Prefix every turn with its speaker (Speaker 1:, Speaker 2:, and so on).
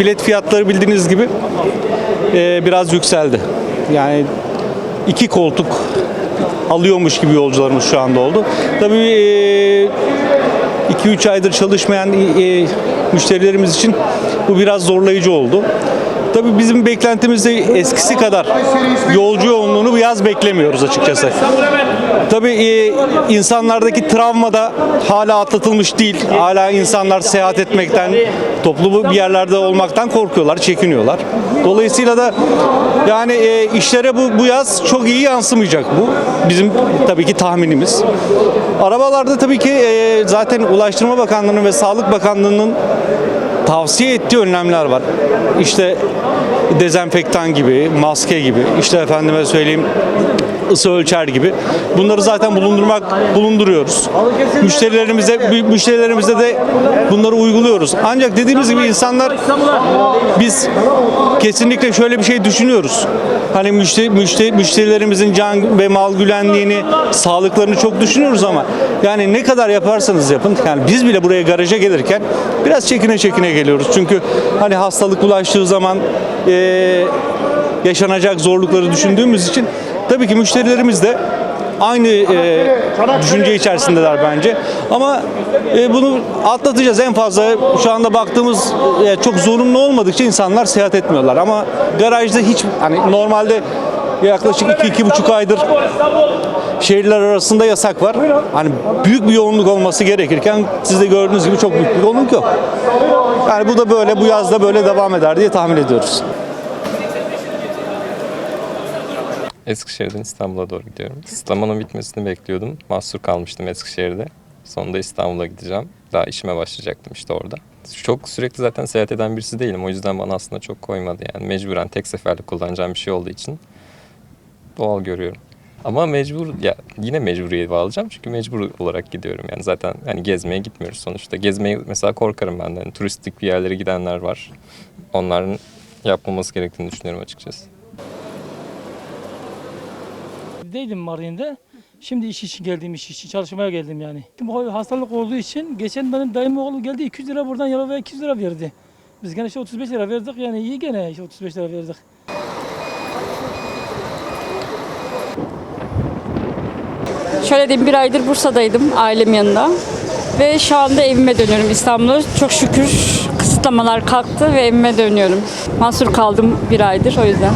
Speaker 1: Bilet fiyatları bildiğiniz gibi e, biraz yükseldi. Yani iki koltuk alıyormuş gibi yolcularımız şu anda oldu. Tabii 2-3 aydır çalışmayan e, müşterilerimiz için bu biraz zorlayıcı oldu. Tabii bizim beklentimiz de eskisi kadar yolcu yoğunluğunu bu yaz beklemiyoruz açıkçası. Tabii e, insanlardaki travma da hala atlatılmış değil. Hala insanlar seyahat etmekten, toplu bir yerlerde olmaktan korkuyorlar, çekiniyorlar. Dolayısıyla da yani e, işlere bu, bu yaz çok iyi yansımayacak bu. Bizim tabii ki tahminimiz. Arabalarda tabii ki e, zaten Ulaştırma Bakanlığı'nın ve Sağlık Bakanlığı'nın tavsiye ettiği önlemler var. İşte dezenfektan gibi, maske gibi, işte efendime söyleyeyim ısı ölçer gibi. Bunları zaten bulundurmak bulunduruyoruz. Müşterilerimize müşterilerimize de bunları uyguluyoruz. Ancak dediğimiz gibi insanlar biz kesinlikle şöyle bir şey düşünüyoruz. Hani müşteri, müşteri, müşterilerimizin can ve mal güvenliğini, sağlıklarını çok düşünüyoruz ama yani ne kadar yaparsanız yapın yani biz bile buraya garaja gelirken biraz çekine çekine geliyoruz. Çünkü hani hastalık bulaştığı zaman eee, yaşanacak zorlukları düşündüğümüz için tabii ki müşterilerimiz de aynı e, düşünce içerisindeler bence. Ama e, bunu atlatacağız en fazla. Şu anda baktığımız e, çok zorunlu olmadıkça insanlar seyahat etmiyorlar. Ama garajda hiç hani normalde yaklaşık 2-2,5 aydır şehirler arasında yasak var. Hani büyük bir yoğunluk olması gerekirken siz de gördüğünüz gibi çok büyük bir yoğunluk yok. Yani bu da böyle bu yazda böyle devam eder diye tahmin ediyoruz.
Speaker 2: Eskişehir'den İstanbul'a doğru gidiyorum. Sınavımın bitmesini bekliyordum. Mahsur kalmıştım Eskişehir'de. Sonunda İstanbul'a gideceğim. Daha işime başlayacaktım işte orada. Çok sürekli zaten seyahat eden birisi değilim. O yüzden bana aslında çok koymadı yani. Mecburen tek seferlik kullanacağım bir şey olduğu için doğal görüyorum. Ama mecbur ya yine mecburiyet bağlayacağım çünkü mecbur olarak gidiyorum yani zaten hani gezmeye gitmiyoruz sonuçta. Gezmeye mesela korkarım ben de. Hani turistik bir yerlere gidenler var. Onların yapılması gerektiğini düşünüyorum açıkçası.
Speaker 3: Deydim Mardin'de. Şimdi iş için geldim, iş için çalışmaya geldim yani. Bu hastalık olduğu için geçen benim dayım oğlu geldi 200 lira buradan Yalova'ya 200 lira verdi. Biz gene işte 35 lira verdik yani iyi gene işte 35 lira verdik.
Speaker 4: Şöyle diyeyim bir aydır Bursa'daydım ailem yanında. Ve şu anda evime dönüyorum İstanbul'a. Çok şükür kısıtlamalar kalktı ve evime dönüyorum. Mahsur kaldım bir aydır o yüzden.